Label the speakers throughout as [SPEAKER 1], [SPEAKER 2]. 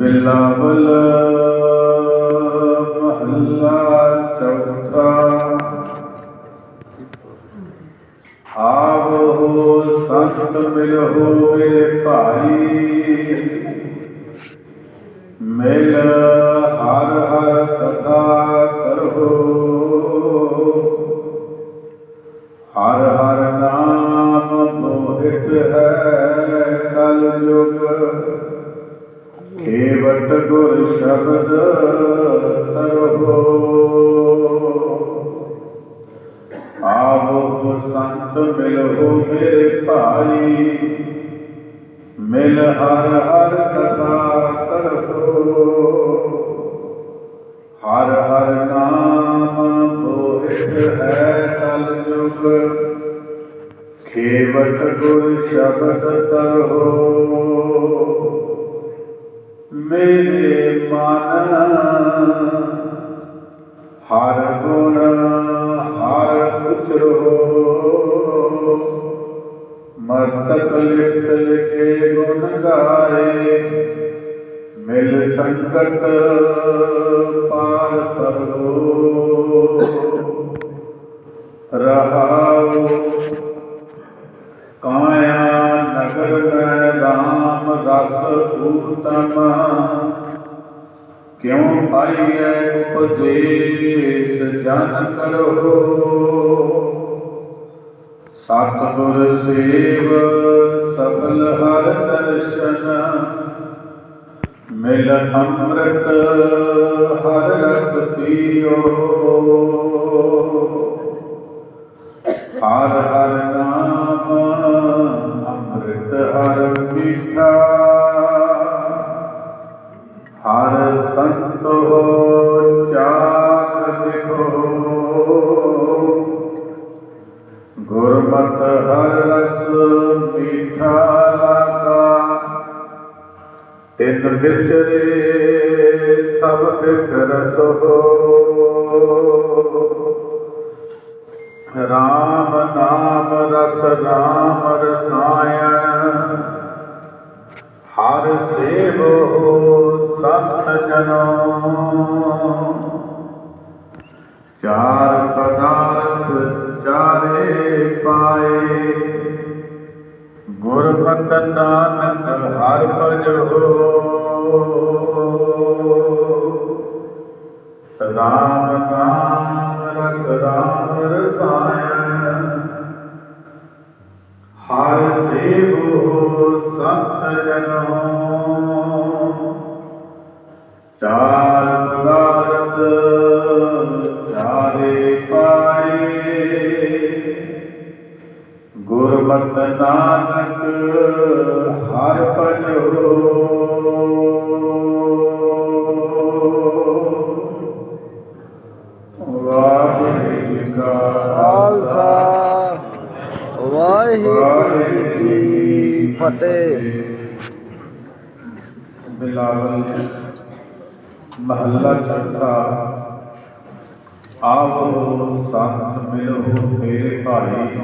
[SPEAKER 1] ਬਿਲਾਵਲ ਮਹੱਲਾ ਚੌਥਾ ਆਵੋ ਸੰਤ ਮਿਲੋ ਮੇਰੇ ਭਾਈ ਮਿਲ ਹਰ ਹਰ ਕਥਾ ਕਰੋ ਹਰ ਹਰ ਨਾਮ ਮੋਹਿਤ ਹੈ ਕਲ ਯੁਗ ਕੇਵਟ ਗੁਰ ਸ਼ਬਦ ਤਰੋ ਆਵੋ ਸੰਤ ਮਿਲੋ ਮੇਰੇ ਭਾਈ ਮਿਲ ਹਰ ਹਰ ਕਥਾ ਕਰੋ ਹਰ ਹਰ ਨਾਮ ਮੋਹਿਤ ਹੈ ਕਲ ਯੁਗ ਖੇਵਟ ਗੁਰ ਸ਼ਬਦ ਤਰੋ ਮੇਰੇ ਮਨ ਹਰ ਗੁਣ, ਹਰ ਉਚਰੋ ਮਸਤਕ ਲਿਖ, ਲਿਖੇ ਗੁਣ ਗਾਏ। ਮਿਲ ਸੰਕਟ ਪਾਰ ਕਰੋ। ਰਸ ਊਤਮ ਕਿਉ ਪਾਈਐ ਉਪਦੇਸ਼, ਜਨ ਕਰੋ। ਸਤਿਗੁਰ ਸੇਵ ਸਫਲ ਹਰ ਦਰਸ਼ਨ। ਮਿਲ ਅੰਮ੍ਰਿਤ, ਹਰ ਰਸ ਪੀਓ। ਹਰ ਹਰ ਤਿਨ ਵਿਸਰੇ, ਸਭ ਤਿਖ ਰਸੋ ਰਾਮ ਨਾਮ ਰਸ, ਰਾਮ ਰਸਾਇਣ। ਹਰ ਸੇਵੋ ਸੰਤ ਜਨੋ। ਚਾਰ ਪਦਾਰਥ ਚਾਰੇ ਪਾਏ। ਗੁਰਮਤਿ ਨਾਨਕ ਹਰ ਭਜੋ। ਰਾਮ ਨਾਮ ਰਸ ਰਾਮ ਰਸਾਇਣ ਹਰ ਸੇਵੋ ਸੰਤ ਜਨੋ ਚਾਰ ਪਦਾਰਥ ਚਾਰੇ ਪਾਏ। ਗੁਰਮਤਿ ਨਾਨਕ, ਹਰ ਭਜੋ। ਕੀ ਬਿਲਾਵਲ ਮਹੱਲਾ ਚੌਥਾ ਆਵੋ ਸੰਤ ਮਿਲੋ ਮੇਰੇ ਭਾਈ।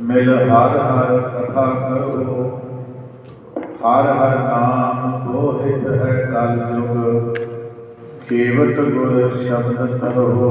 [SPEAKER 1] ਮਿਲ ਹਰ ਹਰ ਕਥਾ ਕਰੋ। ਹਰ ਹਰ ਨਾਮ ਮੋਹਿਤ ਹੈ ਕਲ ਯੁਗ ਕੇਵਟ ਗੁਰ ਸ਼ਬਦ ਤਰੋ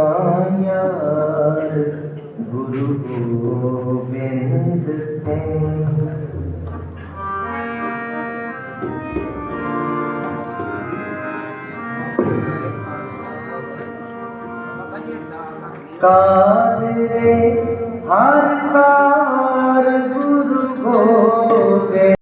[SPEAKER 2] ਗੁਰੂ ਗੋਬਿੰਦ ਸਿੰਘ ਕਾਰ ਰੇ ਹਰ ਕਾਰ ਗੁਰੂ ਗੋਬਿੰਦ